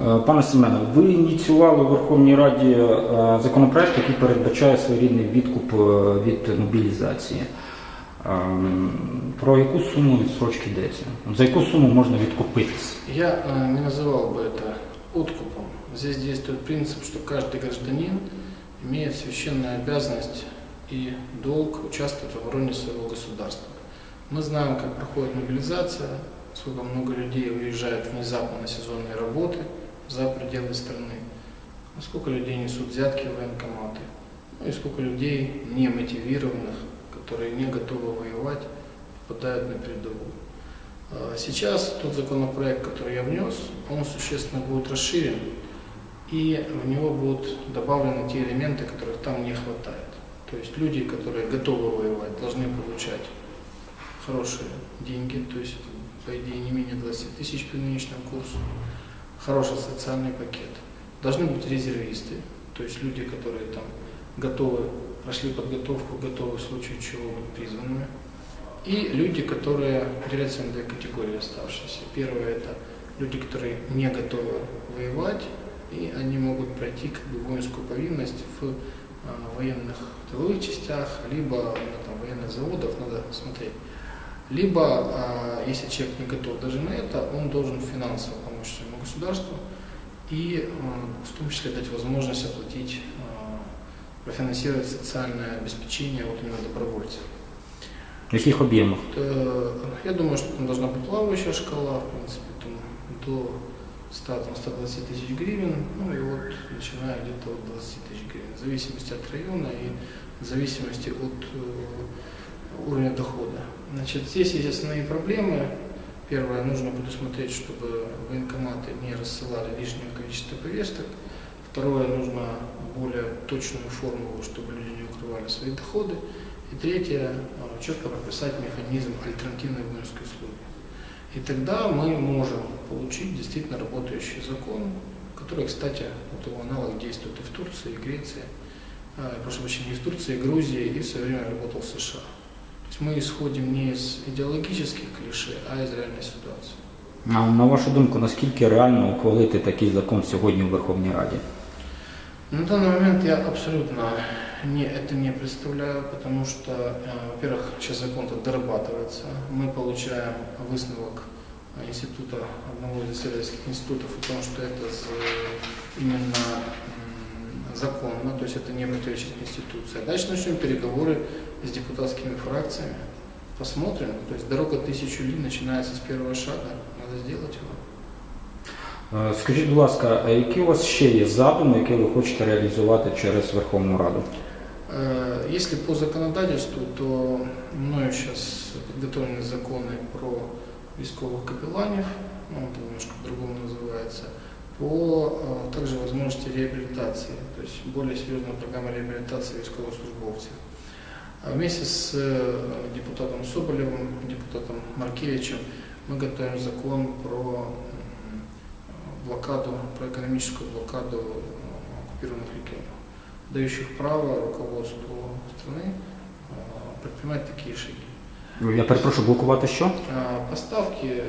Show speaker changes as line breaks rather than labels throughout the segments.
Е, Пане Семене, ви ініціювали у Верховній Раді е, законопроект, який передбачає своєрідний відкуп е, від мобілізації. Ем, Про яку суму відсрочки йдеться? За яку суму можна відкупитись?
Я э, не называл бы это откупом. Здесь действует принцип, что каждый гражданин имеет священную обязанность и долг участвовать в обороне своего государства. Мы знаем, как проходит мобилизация, сколько много людей уезжает внезапно на сезонные работы за пределы страны, сколько людей несут взятки в военкоматы, ну и сколько людей немотивированных, которые не готовы воевать, попадают на передовую. А Сейчас тот законопроект, который я внес, он существенно будет расширен, и в него будут добавлены те элементы, которых там не хватает. То есть люди, которые готовы воевать, должны получать хорошие деньги, то есть, по идее, не менее 20 тысяч по нынешнему курсу, хороший социальный пакет. Должны быть резервисты, то есть люди, которые там готовы, прошли подготовку, готовы в случае чего быть призванными. И люди, которые делятся на две категории оставшиеся. Первое это люди, которые не готовы воевать, и они могут пройти как бы воинскую повинность в а, военных тыловых частях, либо на там, военных заводах, надо смотреть. Либо, а, если человек не готов даже на это, он должен финансово государству и а, в том числе дать возможность оплатить, а, профинансировать социальное обеспечение вот именно добровольцев.
В яких об'ємах?
Э, Я думаю, что там должна быть плавающая шкала, в принципе, там до 100, там, 120 тысяч гривен, ну и вот начиная где-то от 20 тысяч гривен, в зависимости от района и в зависимости от э, уровня дохода. Значит, здесь есть основные проблемы. Первое, нужно предусмотреть, чтобы военкоматы не рассылали лишнее количество повесток. Второе, нужно более точную формулу, чтобы люди не укрывали свои доходы. И третье, э, четко прописать механизм альтернативной воинской службы. И тогда мы можем получить действительно работающий закон, который, кстати, вот его аналог действует и в Турции, и в Греции, э, прошу прощения, и в Турции, и Грузии, и в свое время работал в США То есть мы исходим не из идеологических клише, а из реальной ситуации.
А на вашу думку, наскільки реально ухвалити такий закон сьогодні у Верховній Раді?
На данный момент я абсолютно не, это не представляю, потому что, э, во-первых, сейчас закон дорабатывается. Мы получаем высновок э, института, одного из исследовательских институтов о том, что это з- именно м, законно, то есть это не противоречит Конституции. Дальше начнем переговоры с депутатскими фракциями, посмотрим. То есть дорога тысячу ли начинается с первого шага, надо сделать его.
Е, Скажіть, будь ласка, а які у вас ще є задуми, які ви хочете реалізувати через Верховну Раду?
Э, Если по законодательству, то мною сейчас подготовлены законы про військовых капелланов, ну, это немножко по-другому называется, по э, также возможности реабилитации, то есть более серьезная программа реабилитации військовослужбовцев. А Вместе с э, депутатом Соболевым, депутатом Маркевичем мы готовим закон про блокаду, про экономическую блокаду э, оккупированных регионов дающих право руководству страны предпринимать такие шаги.
Я перепрошую, блокувати що?
А Поставки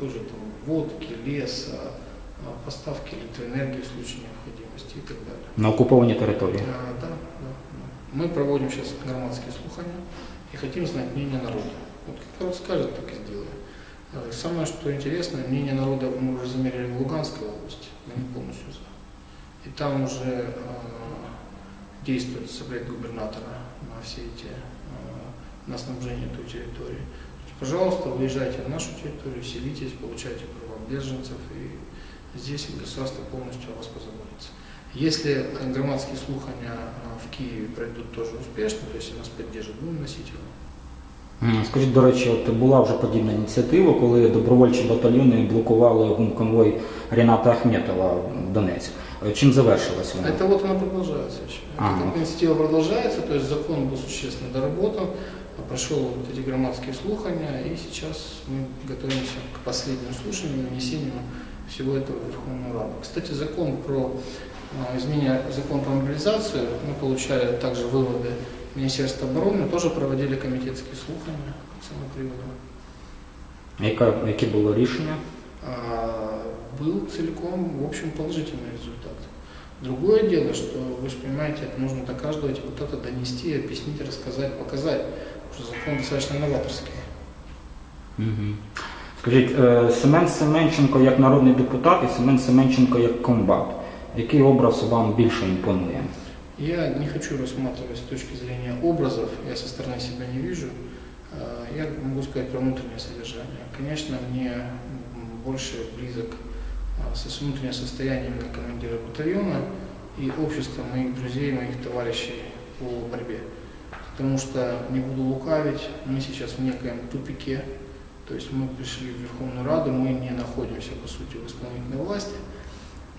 тоже там водки, леса, а, поставки электроэнергии в случае необходимости и так далее.
На окупованій території.
А, Да, да, да. Мы проводим сейчас громадские слухания и хотим знать мнение народа. Вот как народ скажет, так и сделаем. Э, Самое, что интересно, мнение народа мы уже замерили в Луганской области, мы не полностью за. И там уже э, действует запрет губернатора на все эти, э, на снабжение той территории. Пожалуйста, выезжайте на нашу территорию, селитесь, получайте права беженцев, и здесь государство полностью о вас позаботится. Если э, громадские слухания э, в Киеве пройдут тоже успешно, то есть нас поддержат, будем носить его.
М, Скажіть, до речі, от була вже подібна ініціатива, коли добровольчі батальйони блокували гумконвой Ріната Ахметова в Донецьк. Е, Чим завершилась вона?
Это вот оно продолжается еще.
Ага.
Эта инициатива продолжается, то есть закон был существенно доработан, прошел вот эти громадские слухания, и сейчас мы готовимся к последнему слушанию, внесению всего этого Верховную Раду. Кстати, закон про а, изменение закон про мобилизацию, мы получали также выводы Министерства обороны, тоже проводили комитетские слухания к цьому приводу.
Яка, яке було рішення?
а, был целиком, в общем, положительный результат. Другое дело, что, вы же понимаете, это нужно до каждого депутата донести, объяснить, рассказать, показать, что закон достаточно новаторский.
Мгм. Скажіть, е, Семен Семенченко як народний депутат і Семен Семенченко як комбат. Який образ вам більше імпонує?
Я не хочу рассматривать с точки зрения образов, я со стороны себя не вижу. А, Я могу сказать про внутреннее содержание. Конечно, мне м, больше близок а, со с внутреннее состояние именно командира батальона и общество моих друзей, моих товарищей по борьбе. Потому что, не буду лукавить, мы сейчас в некоем тупике. то есть мы пришли в Верховную Раду, мы не находимся, по сути, в исполнительной власти.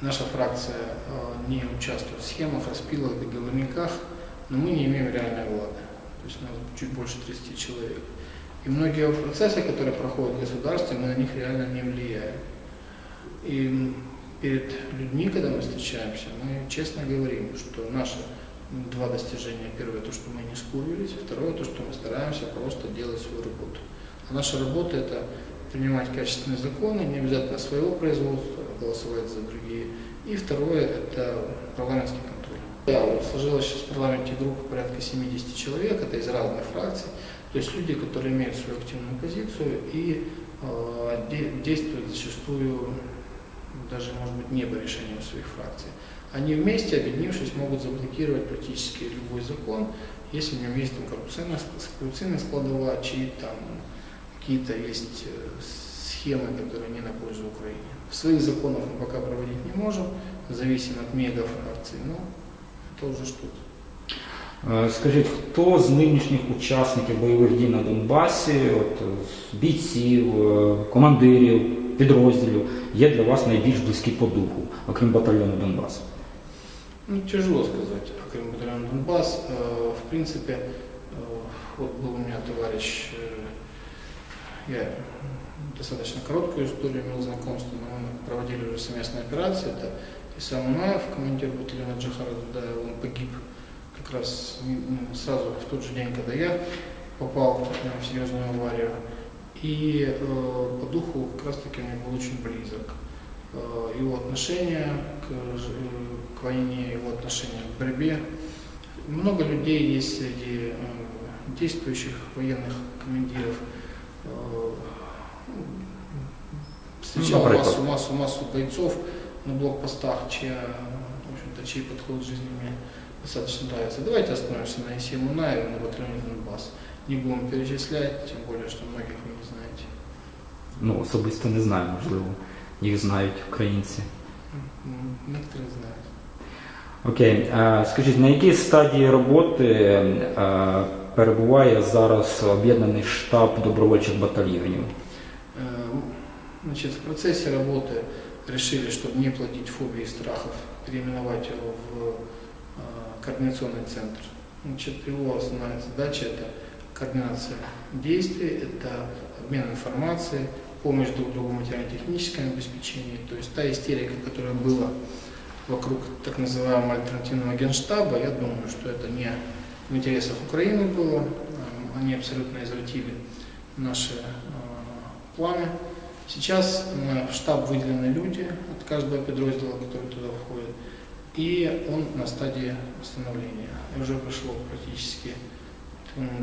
Наша фракция э, не участвует в схемах, распилах, договорниках, но мы не имеем реальной влады. То есть у нас чуть больше 30 человек. И многие процессы, которые проходят в государстве, мы на них реально не влияем. И перед людьми, когда мы встречаемся, мы честно говорим, что наши два достижения. Первое, то, что мы не скурились. Второе, то, что мы стараемся просто делать свою работу. Наша работа – это принимать качественные законы, не обязательно своего производства, голосовать за другие. И второе – это парламентский контроль. Да, сложилась сейчас в парламенте группа порядка 70 человек, это из разных фракций. То есть люди, которые имеют свою активную позицию и э, де- действуют зачастую даже, может быть, не по решениям своих фракций. Они вместе, объединившись, могут заблокировать практически любой закон, если в нем есть там, коррупционная, коррупционная складовая, чьи там какие-то есть э, схемы, которые не на пользу Украине. Своих законов мы пока проводить не можем, зависим от мегафракций, но это уже что-то.
Е, Скажіть, хто з нинішніх учасників бойових дій на Донбасі, от, е, з бійців, е, командирів, підрозділів, є для вас найбільш близькі по духу, окрім батальйону Донбас?
Ну, тяжело сказать о Крым батальон Донбасс. Э, В принципе, э, вот был у меня товарищ, э, я достаточно короткую историю имел знакомство, но мы проводили уже совместные операции. Это Исам Унаев, командир батальона Джахара Дудаева, он погиб как раз м, сразу в тот же день, когда я попал в серьезную аварию. И э, по духу как раз таки мне был очень близок. Э, его отношение к, к войне, его отношение к борьбе. Много людей есть среди э, действующих военных командиров. Э, Встречал
например?
массу, массу, массу бойцов на блокпостах, чья, в общем-то, чей подход к жизни мне достаточно нравится. Давайте остановимся на Исе Мунаеве, на батальоне Донбасс. Не будем перечислять, тем более, что многих вы не знаете.
Ну, особисто не знаю, можливо, їх знають українці.
М, Некоторые знают.
Окей, е, скажіть, на якій стадії роботи е, перебуває зараз об'єднаний штаб добровольчих батальйонів?
Э, Значит, в процессе работы решили, чтобы не плодить фобии и страхов, переименовать его в э, координационный центр. Значит, его основная задача – это координация действий, это обмен информацией, помощь друг другу в материально-техническом обеспечении. То есть та истерика, которая была вокруг так называемого альтернативного генштаба, я думаю, что это не в интересах Украины было. Эм, Они абсолютно извратили наши э, планы. Сейчас в штаб выделены люди от каждого подроздела, который туда входит, и он на стадии восстановления. Уже прошло практически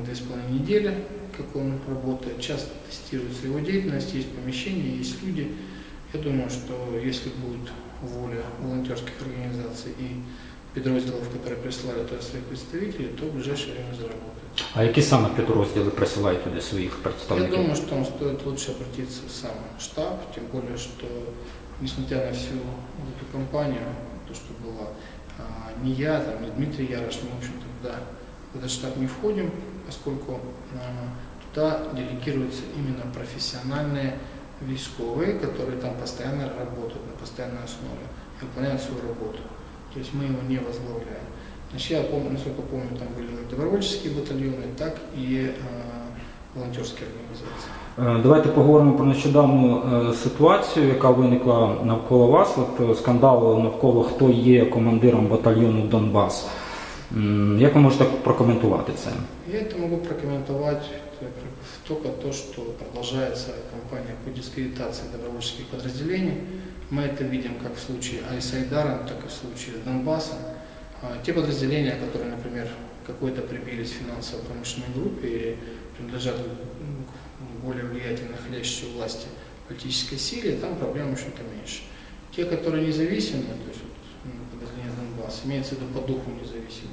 две с половиной недели, как он работает. Часто тестируется его деятельность, есть помещения, есть люди. Я думаю, что если будет воля волонтерских организаций и подразделов, которые прислали туда своих представителей, то в ближайшее время заработает.
А які саме підрозділи присилають туди своїх
Я
представників?
думаю, что вам стоит лучше обратиться в сам штаб, тем более, что несмотря на всю вот эту кампанию, то, что было, а, ни я, там, ни Дмитрий Ярош, мы, в общем-то, туда, в этот штаб не входим, поскольку а, туда делегируются именно профессиональные військовые, которые там постоянно работают на постоянной основе и выполняют свою работу. То есть мы его не возглавляем. Значит, я помню, насколько помню, там были как добровольческие батальоны, так и э, волонтерские организации.
Е, Давайте поговоримо про нещодавну е, ситуацію, яка виникла навколо вас. От е, скандал навколо хто є командиром батальйону Донбас. М, Як ви можете прокоментувати це?
Я это могу прокомментовать только то, что продолжается кампания по дискредитации добровольческих подразделений. Мы это видим как в случае Айсайдара, так и в случае с Донбассом. А, Те подразделения, которые, например, какой-то прибились финансово-промышленной группе или принадлежат более влиятельной находящейся у власти политической силе, там проблем, в общем-то, меньше. Те, которые независимы, то есть вот, м, подразделения Донбасса, имеется в виду по духу независимы,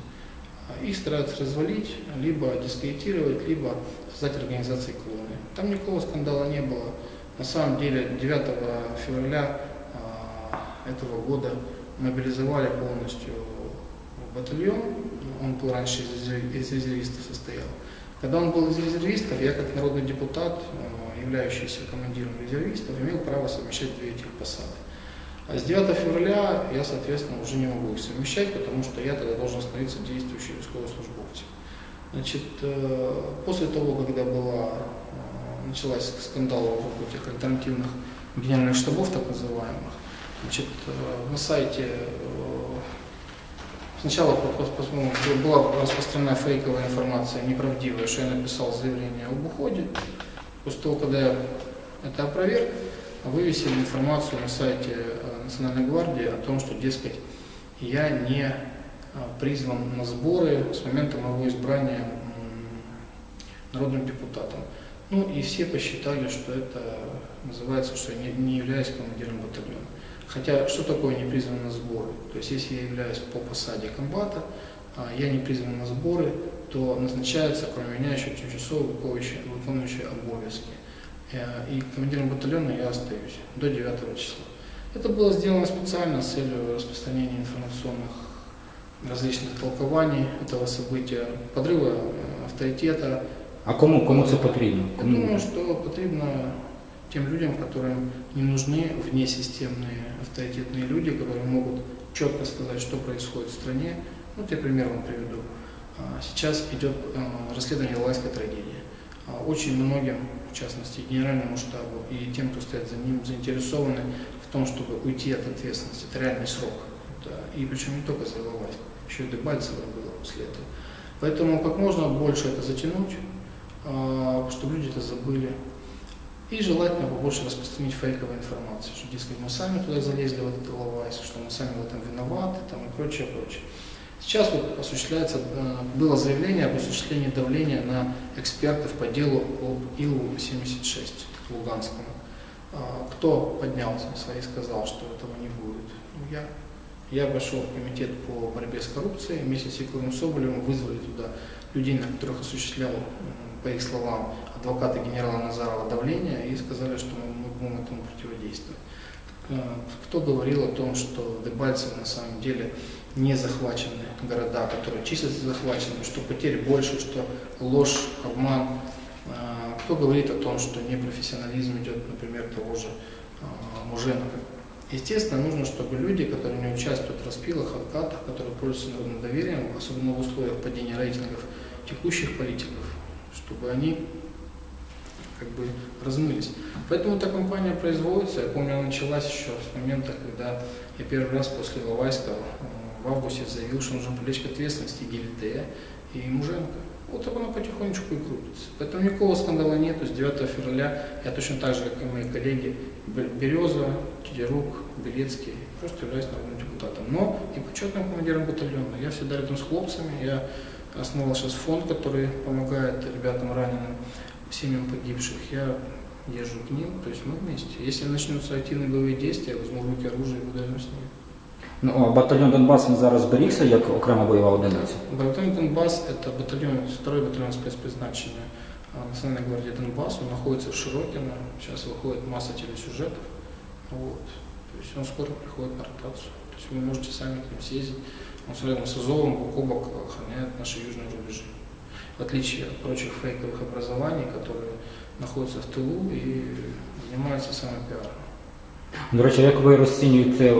а их стараются развалить, либо дискредитировать, либо создать организации клоны. Там никакого скандала не было. На самом деле 9 февраля этого года мобилизовали полностью батальон. Он был раньше из резерв- из резервистов состоял. Когда он был из резервистов, я как народный депутат, э, являющийся командиром резервистов, имел право совмещать две этих посады. А с 9 февраля я, соответственно, уже не могу их совмещать, потому что я тогда должен становиться действующим військовослужбовцем. Значит, э, после того, когда была, э, началась скандал вокруг этих альтернативных генеральных штабов, так называемых, значит, э, на сайте э, сначала по-моему, была распространена фейковая информация, неправдивая, что я написал заявление об уходе. После того, когда я это опроверг, вывесили информацию на сайте э, Национальной гвардии о том, что, дескать, я не призван на сборы с момента моего избрания народным депутатом. Ну и все посчитали, что это называется, что я не, не являюсь командиром батальона. Хотя что такое не призван на сборы? То есть если я являюсь по посаде комбата, а я не призван на сборы, то назначается, кроме меня, еще тимчасово выполняющий, выполняющий обовязки. Э, И командиром батальона я остаюсь до 9 числа. Это было сделано специально с целью распространения информационных различных толкований этого события, подрыва э, авторитета.
А кому, кому це потрібно?
Я
Кому?
думаю, что потребно тем людям, которым не нужны внесистемные авторитетные люди, которые могут четко сказать, что происходит в стране. Ну, я пример вам приведу. А, Сейчас идет э, расследование Лайской трагедии. А, Очень многим, в частности, генеральному штабу и тем, кто стоит за ним, заинтересованы в том, чтобы уйти от ответственности. Это реальный срок. И причем не только за Иловайск, еще и Дебальцево было после этого. Поэтому как можно больше это затянуть, а, чтобы люди это забыли. И желательно побольше распространить фейковой информации, что, дескать, мы сами туда залезли, в этот Иловайск, что мы сами в этом виноваты, там, и прочее, прочее. Сейчас вот осуществляется, э, было заявление об осуществлении давления на экспертов по делу об Илу-76 Луганскому. А, Кто поднялся и сказал, что этого не будет? Ну, Я. Я пошел в комитет по борьбе с коррупцией, вместе с Егором Соболевым вызвали туда людей, на которых осуществлял, по их словам, адвокаты генерала Назарова давление и сказали, что мы будем этому противодействовать. Э, Кто говорил о том, что в Дебальцево на самом деле не захвачены города, которые числятся захваченными, что потерь больше, что ложь, обман. Э, Кто говорит о том, что непрофессионализм идет, например, того же э, Муженко. Естественно, нужно, чтобы люди, которые не участвуют в распилах, откатах, которые пользуются народным доверием, особенно в условиях падения рейтингов текущих политиков, чтобы они как бы размылись. Поэтому эта кампания производится. Я помню, она началась еще с момента, когда я первый раз после Иловайска э, в августе заявил, что нужно привлечь к ответственности Гелитея, и Муженко. Вот так оно потихонечку и крутится. Поэтому никакого скандала нету. С 9 февраля я точно так же, как и мои коллеги, Бе- Береза, Тедерук, Белецкий, просто являюсь народным депутатом. Но и почетным командиром батальона. Я всегда рядом с хлопцами. Я основал сейчас фонд, который помогает ребятам раненым, семьям погибших. Я езжу к ним, то есть мы вместе. Если начнутся активные боевые действия, я возьму в руки оружие и буду рядом с ними.
Ну, а батальйон Донбас він зараз зберігся як окрема бойова одиниця.
Батальон Донбасс – это батальон, второй батальон спецпризначения а, Национальной гвардии Донбасс. Он находится в Широкино. Сейчас выходит масса телесюжетов. Вот. То есть он скоро приходит на ротацию. То есть вы можете сами к ним съездить. Он с рядом с Азовом бок о бок охраняет наши южные рубежи В отличие от прочих фейковых образований, которые находятся в тылу и занимаются самопиаром.
До речі, як ви розцінюєте е,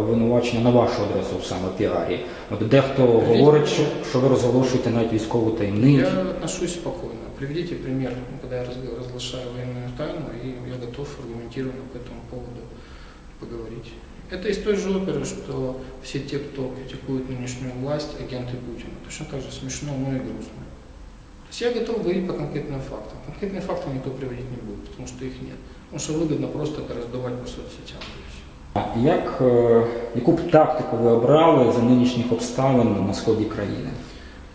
обвинувачення на вашу адресу в саме піарі? От дехто говорить, що, що ви розголошуєте навіть військову таємницю.
Я отношусь спокойно. Приведите пример, ну, когда я разг- разглашаю военную тайну, и я готов аргументированно по этому поводу поговорить. Это из той же оперы, что все те, кто критикует нынешнюю власть, агенты Путина. Точно так же смешно, но и грустно. То То есть я готов говорить по конкретным фактам. Конкретные факты никто приводить не будет, потому что их нет. Потому что выгодно просто это раздувать по соцсетям. и всё.
А Як, е, яку б тактику ви обрали за нинішніх обставин на сході країни?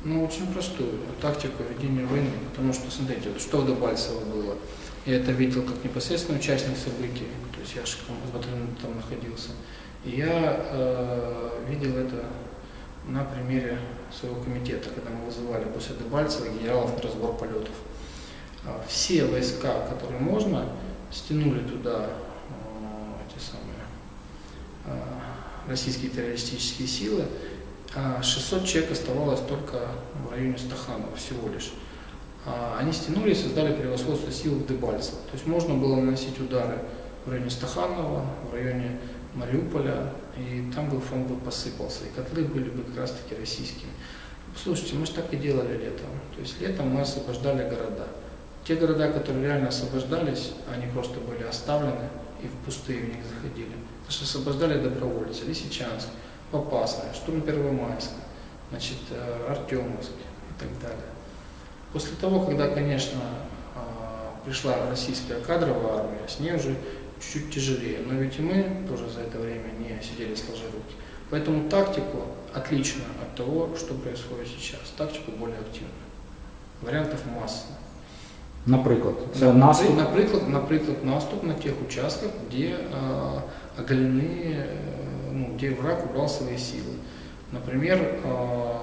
Ну, очень простую тактику ведения войны, потому что, смотрите, вот что в Дебальцево было. Я это видел как непосредственно участник событий, то есть я же там, в батальоне там находился. И я э, видел это на примере своего комитета, когда мы вызывали после Дебальцева генералов на разбор полетов. А, Все войска, которые можно, стянули туда э, эти самые э, российские террористические силы, а 600 человек оставалось только в районе Стаханова всего лишь. А Они стянули и создали превосходство сил в Дебальцево. То есть можно было наносить удары в районе Стаханова, в районе Мариуполя, и там бы фронт бы посыпался, и котлы были бы как раз таки российскими. Слушайте, мы же так и делали летом. То есть летом мы освобождали города. Те города, которые реально освобождались, они просто были оставлены и в пустые в них заходили. Потому что освобождали добровольцы, Лисичанск, Попасная, штурм Первомайска, значит, э, Артемовск и так далее. После того, когда, конечно, а, пришла российская кадровая армия, с ней уже чуть-чуть тяжелее. Но ведь и мы тоже за это время не сидели сложа руки. Поэтому тактику отличную от того, что происходит сейчас. Тактику более активную. Вариантов масса.
Наприклад, це наступ.
Наприклад, наприклад, наступ на тех участках, где э, оголены, э, ну, где враг убрал свои силы. Например, э,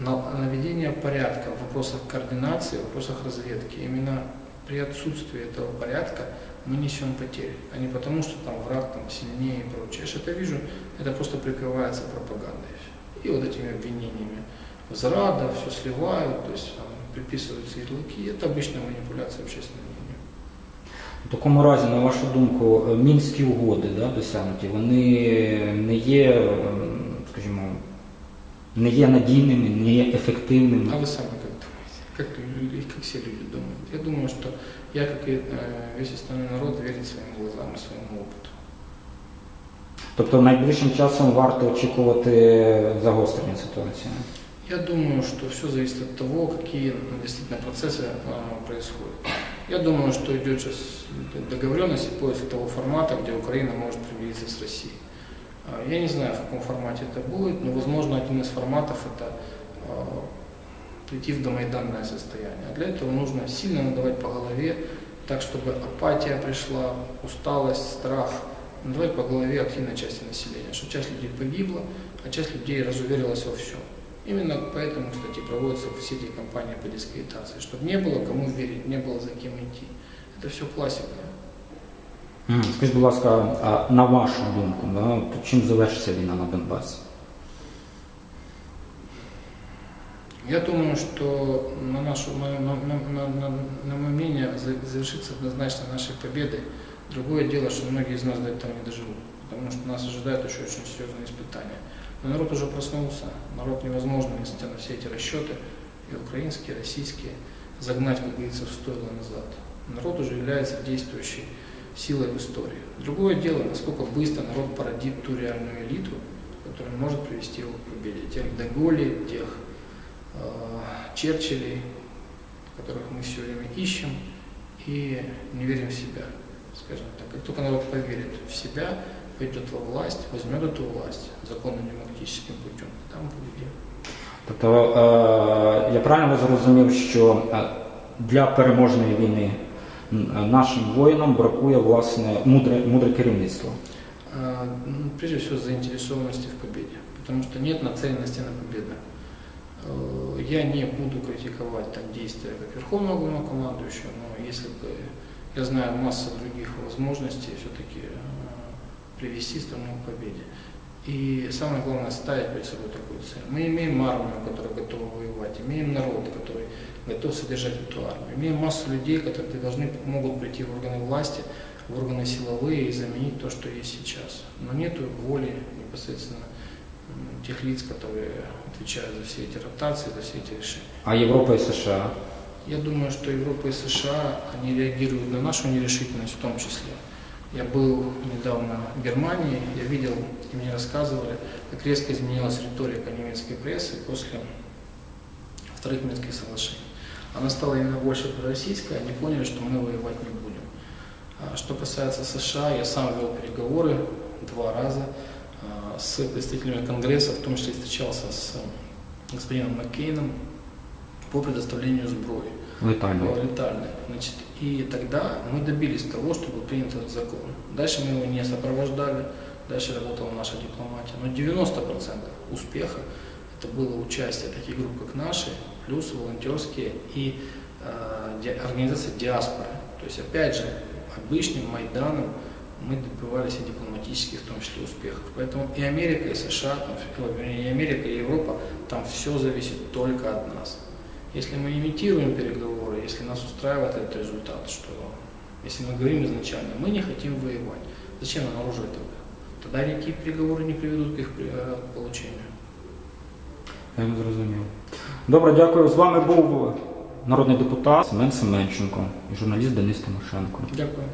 на- наведение порядка в вопросах координации, в вопросах разведки. Именно при отсутствии этого порядка мы несем потери, а не потому, что там враг там сильнее и прочее. Я же это вижу, это просто прикрывается пропагандой. И вот этими обвинениями. Зрада, все сливают, то есть там, приписываются ярлыки. Это обычная манипуляция общественным мнением.
В такому разі, на вашу думку, е, мінські угоди да, досягнуті, вони не є, ем, скажімо, не є надійними, не є ефективними.
А вы сами как думаете? Как, люди- как все люди думают? Я думаю, что я, как и э, весь остальной народ, верит своим глазам и своему опыту.
Тобто найближчим часом варто очікувати загострення ситуації.
Я думаю, что все зависит от того, какие действительно процессы а, происходят. Я думаю, что идет сейчас договоренность и поиск того формата, где Украина может примириться с Россией. А, Я не знаю, в каком формате это будет, но, возможно, один из форматов это а, прийти в домайданное состояние. А для этого нужно сильно надавать по голове, так, чтобы апатия пришла, усталость, страх. Надавать по голове активной части населения, что часть людей погибла, а часть людей разуверилась во всем. Именно поэтому, кстати, проводятся все эти кампании по дискредитации, чтобы не было кому верить, не было за кем идти. Это все классика.
М, Скажіть, будь ласка, а на вашу думку, да, то чим завершиться війна на Донбасі?
Я думаю, что на нашу, на, на, на, на, на- мое мнение, за- завершится однозначно нашей победой. Другое дело, что многие из нас до этого не доживут, потому что нас ожидают еще очень серьезные испытания. Но народ уже проснулся, народ невозможно, несмотря на все эти расчеты, и украинские, и российские, загнать, как говорится, в стойло назад. Народ уже является действующей силой в истории. Другое дело, насколько быстро народ породит ту реальную элиту, которая может привести его к победе. Тех Деголи, тех Черчиллей, которых мы все время ищем и не верим в себя, скажем так. Как только народ поверит в себя, пойдет во власть, возьмет эту власть законно-демократическим путем, там победим.
Тобто е, я правильно зрозумів, що е, для переможної війни м, нашим воїнам бракує власне мудре, мудре керівництво.
А, ну, Прежде всего заинтересованности в победе, потому что нет нацеленности на победу. Э, Я не буду критиковать так действия как Верховного Главнокомандующего, но если бы я знаю массу других возможностей все-таки привести страну к победе. И самое главное, ставить перед собой такую цель. Мы имеем армию, которая готова воевать, имеем народ, который готов содержать эту армию, имеем массу людей, которые должны, могут прийти в органы власти, в органы силовые и заменить то, что есть сейчас. Но нет воли непосредственно тех лиц, которые отвечают за все эти ротации, за все эти решения.
А Європа і США
Я думаю, что Европа и США, они реагируют на нашу нерешительность в том числе. Я был недавно в Германии, я видел, и мне рассказывали, как резко изменилась риторика немецкой прессы после вторых Минских соглашений. Она стала именно больше пророссийская, они поняли, что мы воевать не будем. А Что касается США, я сам вел переговоры два раза с представителями Конгресса, в том числе встречался с господином Маккейном по предоставлению сброи
Летально.
э, летальной. Значит, и тогда мы добились того, что был принят этот закон. Дальше мы его не сопровождали, дальше работала наша дипломатия. Но 90% успеха это было участие таких групп, как наши, плюс волонтерские и э, ди- организация диаспоры. То есть, опять же, обычным Майданом мы добивались и дипломатических, в том числе, успехов. Поэтому и Америка, и США, там, ф- вернее, и Америка, и Европа, там все зависит только от нас. Если мы имитируем переговоры, если нас устраивает этот результат, что если мы говорим изначально, мы не хотим воевать, зачем нам оружие тогда? Тогда никакие переговоры не приведут к их при- э, к получению.
Я не зрозумів. Добре, дякую. З вами був народний депутат Семен Семенченко і журналіст Денис Тимошенко.
Дякую.